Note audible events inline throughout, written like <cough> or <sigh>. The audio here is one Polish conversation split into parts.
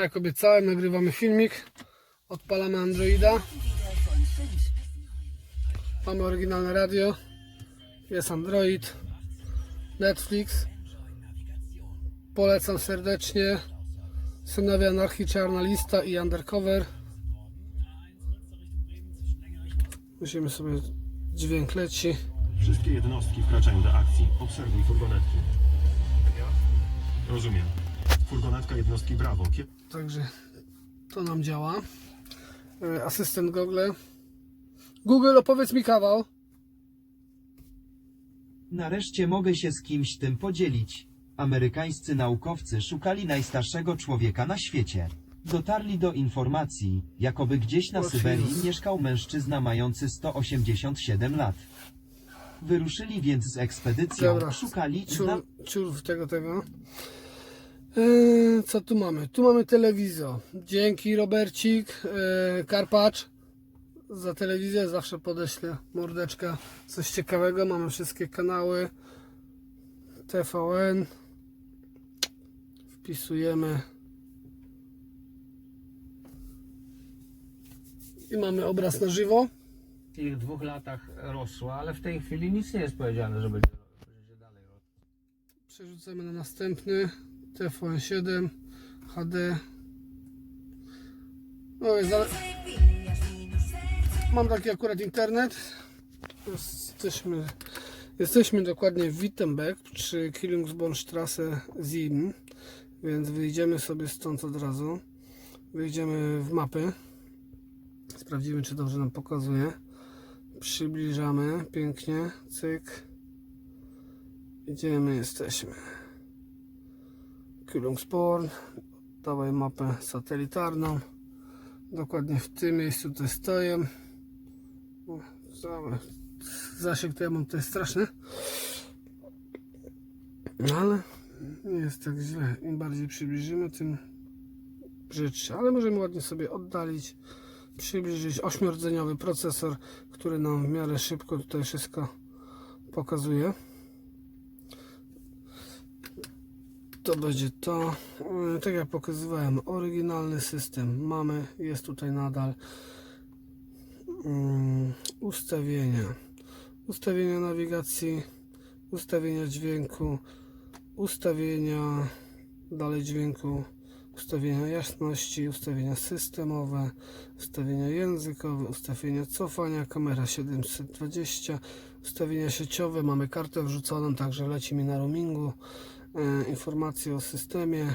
Jak obiecałem, nagrywamy filmik. Odpalamy Androida. Mamy oryginalne radio. Jest Android. Netflix. Polecam serdecznie. Synowie Anarchii, Czarna Lista i Undercover. Musimy sobie dźwięk leci. Wszystkie jednostki wkraczają do akcji. Obserwuj furgonetki. Rozumiem. Furgonetka jednostki Brawo. Kie- Także to nam działa. E, Asystent Google. Google, opowiedz mi kawał. Nareszcie mogę się z kimś tym podzielić. Amerykańscy naukowcy szukali najstarszego człowieka na świecie. Dotarli do informacji, jakoby gdzieś na Syberii mieszkał mężczyzna mający 187 lat. Wyruszyli więc z ekspedycją, Dobra. szukali Ciur, ciur tego, tego. E, co tu mamy? Tu mamy telewizor. Dzięki Robercik, e, Karpacz za telewizję. Zawsze podeślę mordeczka. Coś ciekawego. Mamy wszystkie kanały. TVN. Wpisujemy. I mamy obraz na żywo. w tych dwóch latach rosła, ale w tej chwili nic nie jest powiedziane, że będzie, będzie dalej rosła. Przerzucamy na następny TVN7 HD. No jest, ale... Mam taki akurat internet. Jesteśmy, jesteśmy dokładnie w Wittenberg przy Killingsbornstrasse 7, więc wyjdziemy sobie stąd od razu. Wyjdziemy w mapy. Sprawdzimy, czy dobrze nam pokazuje. Przybliżamy pięknie. Cyk. Idziemy, jesteśmy. Kühlungsborn. Dawaj mapę satelitarną. Dokładnie w tym miejscu tutaj stoję. O. Zasięg to ja mam tutaj straszny. No ale nie jest tak źle. Im bardziej przybliżymy, tym brzydsze. Ale możemy ładnie sobie oddalić, przybliżyć. Ośmiordzeniowy procesor, który nam w miarę szybko tutaj wszystko pokazuje. To będzie to. Yy, Tak jak pokazywałem, oryginalny system mamy, jest tutaj nadal. Yy, Ustawienia. Ustawienia nawigacji, ustawienia dźwięku, ustawienia dalej dźwięku, ustawienia jasności, ustawienia systemowe, ustawienia językowe, ustawienia cofania, kamera 720, ustawienia sieciowe, mamy kartę wrzuconą, także leci mi na roamingu informacje o systemie.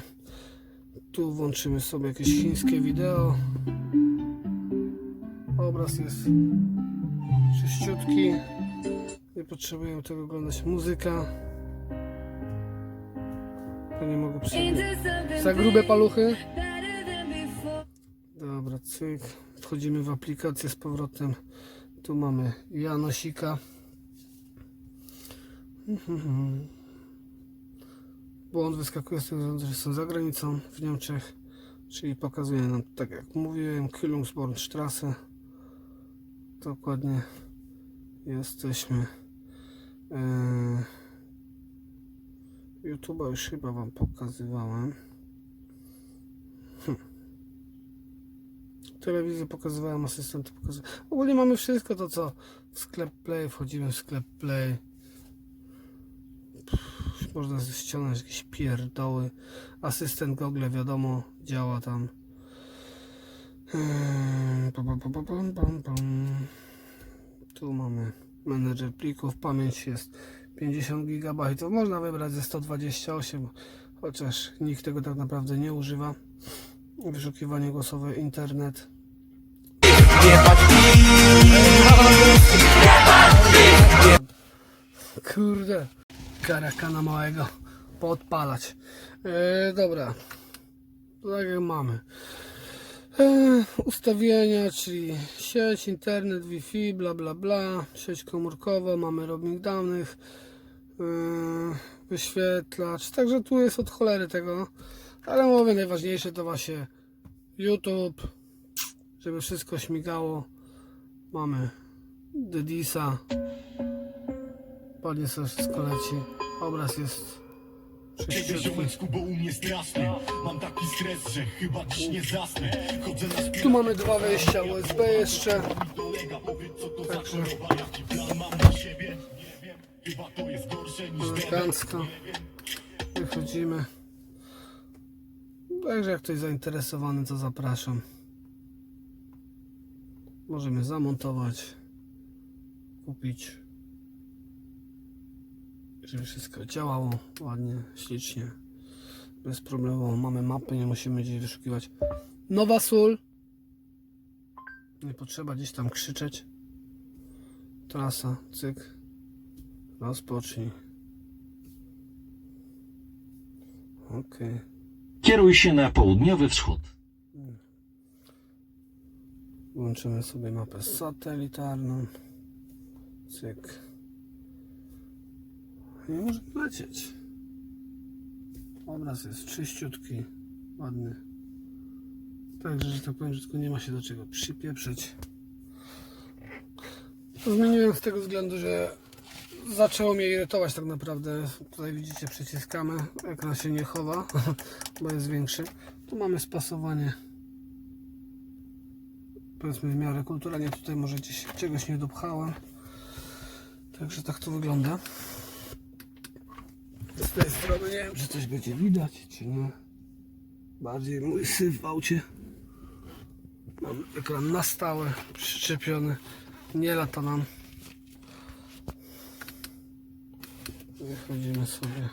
Tu włączymy sobie jakieś chińskie wideo. Obraz jest czyściutki. Nie potrzebujemy tego oglądać. Muzyka. To nie mogę przyjść. Za grube paluchy. Dobra, cyk. Wchodzimy w aplikację z powrotem. Tu mamy Janosika. Mhm. Błąd wyskakuje z tego, że są za granicą w Niemczech, czyli pokazuje nam, tak jak mówiłem, Kühlungsbornstrasse. Dokładnie jesteśmy. Eee, YouTube'a już chyba Wam pokazywałem. Hm. Telewizję pokazywałem, asystenty pokazywałem. Ogólnie mamy wszystko to, co w sklep Play, wchodzimy w sklep Play. Można ściągnąć jakieś pierdoły. Asystent Google, wiadomo, działa tam. Pam. Tu mamy menedżer plików. Pamięć jest 50 GB. Można wybrać ze 128, chociaż nikt tego tak naprawdę nie używa. Wyszukiwanie głosowe, internet. Kurde, karakana małego podpalać. E, dobra, tak jak mamy. E, ustawienia, czyli sieć, internet, Wi-Fi, bla bla bla, sieć komórkowa, mamy roaming danych, e, wyświetlacz, także tu jest od cholery tego, ale mówię, najważniejsze to właśnie YouTube, żeby wszystko śmigało. Mamy Dedisa, ładnie wszystko leci, obraz jest Sześciutki. ziomeczku, bo u mnie straszny Mam taki stres, że chyba dziś nie zasnę Chodzę na Tu mamy dwa wejścia USB jeszcze. dolega Powiedz co to za Także choroba Jaki plan mam na siebie Nie wiem, chyba to jest gorsze niż elegancko. Wychodzimy. Także jak ktoś zainteresowany, to zapraszam. Możemy zamontować, kupić, żeby wszystko działało ładnie, ślicznie, bez problemu. Mamy mapy, nie musimy gdzieś wyszukiwać. Nowa sól. Nie potrzeba gdzieś tam krzyczeć. Trasa, cyk. Rozpocznij. Okej. Kieruj się na południowy wschód. Włączymy sobie mapę satelitarną. Cyk. I możemy lecieć. Obraz jest czyściutki, ładny. Także, że tak powiem, że tylko nie ma się do czego przypieprzyć. To zmieniłem z tego względu, że zaczęło mnie irytować tak naprawdę. Tutaj widzicie przyciskamy, ekran się nie chowa, <laughs> bo jest większy. Tu mamy spasowanie powiedzmy w miarę kulturalnie tutaj może gdzieś czegoś nie dopchałem także tak to wygląda z tej strony nie wiem czy coś będzie widać czy nie? bardziej mój syf w aucie. Mam ekran na stałe przyczepiony. Nie lata nam. Wychodzimy sobie.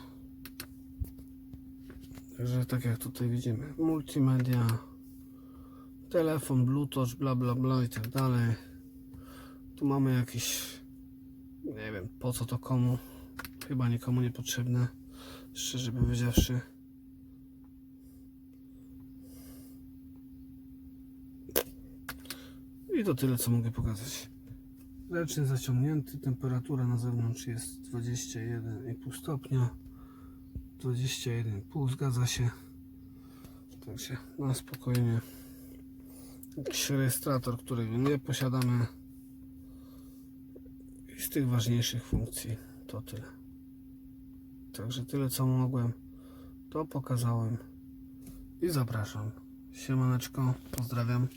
Także tak jak tutaj widzimy multimedia telefon, bluetooth, bla bla bla i tak dalej. Tu mamy jakiś, nie wiem po co to komu, chyba nikomu niepotrzebne, szczerze powiedziawszy. I to tyle co mogę pokazać. Ręczny zaciągnięty, temperatura na zewnątrz jest 21,5 stopnia. 21,5 zgadza się. Także na spokojnie jakiś rejestrator, którego nie posiadamy i z tych ważniejszych funkcji to tyle także tyle co mogłem. To pokazałem. I zapraszam. Siemaneczko, pozdrawiam